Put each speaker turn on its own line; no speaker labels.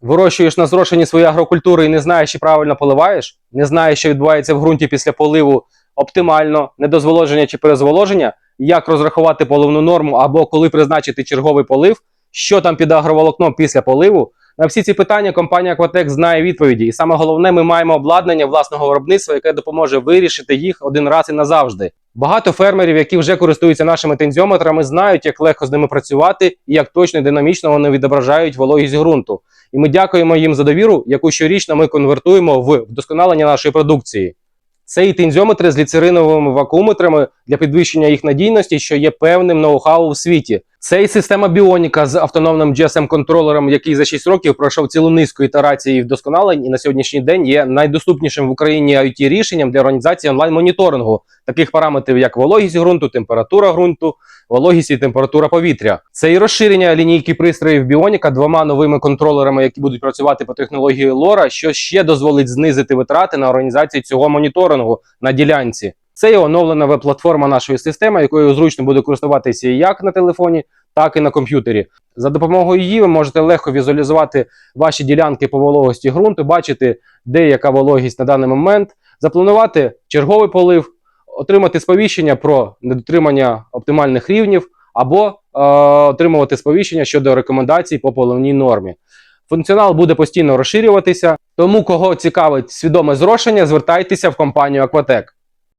Вирощуєш на зрошенні свої агрокультури і не знаєш, чи правильно поливаєш, не знаєш, що відбувається в ґрунті після поливу оптимально, недозволоження чи перезволоження, як розрахувати поливну норму або коли призначити черговий полив, що там під агроволокном після поливу. На всі ці питання компанія Aquatec знає відповіді. І саме головне, ми маємо обладнання власного виробництва, яке допоможе вирішити їх один раз і назавжди. Багато фермерів, які вже користуються нашими тензіометрами, знають, як легко з ними працювати і як точно і динамічно вони відображають вологість ґрунту. І ми дякуємо їм за довіру, яку щорічно ми конвертуємо в вдосконалення нашої продукції. Це і тензіометри з ліцериновими вакууметрами для підвищення їх надійності, що є певним ноу-хау в світі. Це і система Біоніка з автономним GSM-контролером, який за 6 років пройшов цілу низку ітерацій і вдосконалень, і на сьогоднішній день є найдоступнішим в Україні IoT рішенням для організації онлайн-моніторингу таких параметрів, як вологість ґрунту, температура ґрунту, вологість і температура повітря. Це і розширення лінійки пристроїв Біоніка двома новими контролерами, які будуть працювати по технології LoRa, що ще дозволить знизити витрати на організацію цього моніторингу на ділянці. Це і оновлена веб-платформа нашої системи, якою зручно буде користуватися як на телефоні, так і на комп'ютері. За допомогою її ви можете легко візуалізувати ваші ділянки по вологості ґрунту, бачити, де яка вологість на даний момент, запланувати черговий полив, отримати сповіщення про недотримання оптимальних рівнів або е, отримувати сповіщення щодо рекомендацій по поливній нормі. Функціонал буде постійно розширюватися. Тому, кого цікавить свідоме зрошення, звертайтеся в компанію Aquatec.